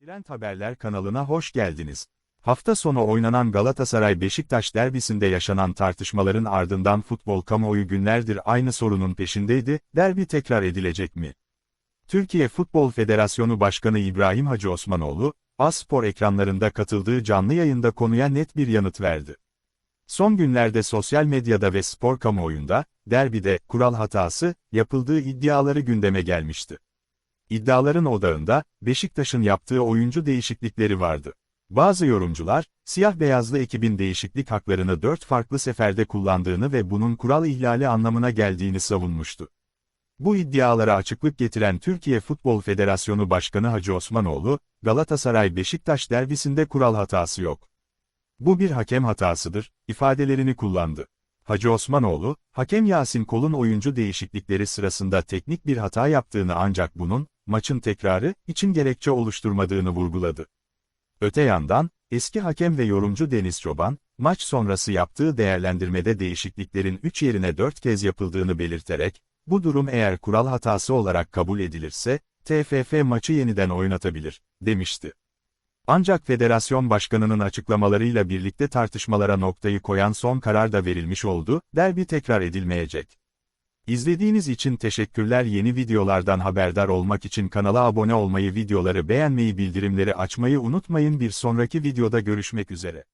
Trend Haberler kanalına hoş geldiniz. Hafta sonu oynanan Galatasaray-Beşiktaş derbisinde yaşanan tartışmaların ardından futbol kamuoyu günlerdir aynı sorunun peşindeydi, derbi tekrar edilecek mi? Türkiye Futbol Federasyonu Başkanı İbrahim Hacı Osmanoğlu, Aspor ekranlarında katıldığı canlı yayında konuya net bir yanıt verdi. Son günlerde sosyal medyada ve spor kamuoyunda, derbide, kural hatası, yapıldığı iddiaları gündeme gelmişti. İddiaların odağında, Beşiktaş'ın yaptığı oyuncu değişiklikleri vardı. Bazı yorumcular, siyah-beyazlı ekibin değişiklik haklarını dört farklı seferde kullandığını ve bunun kural ihlali anlamına geldiğini savunmuştu. Bu iddialara açıklık getiren Türkiye Futbol Federasyonu Başkanı Hacı Osmanoğlu, Galatasaray-Beşiktaş derbisinde kural hatası yok. Bu bir hakem hatasıdır, ifadelerini kullandı. Hacı Osmanoğlu, hakem Yasin Kol'un oyuncu değişiklikleri sırasında teknik bir hata yaptığını ancak bunun, maçın tekrarı, için gerekçe oluşturmadığını vurguladı. Öte yandan, eski hakem ve yorumcu Deniz Çoban, maç sonrası yaptığı değerlendirmede değişikliklerin 3 yerine 4 kez yapıldığını belirterek, bu durum eğer kural hatası olarak kabul edilirse, TFF maçı yeniden oynatabilir, demişti. Ancak federasyon başkanının açıklamalarıyla birlikte tartışmalara noktayı koyan son karar da verilmiş oldu, derbi tekrar edilmeyecek. İzlediğiniz için teşekkürler yeni videolardan haberdar olmak için kanala abone olmayı videoları beğenmeyi bildirimleri açmayı unutmayın bir sonraki videoda görüşmek üzere.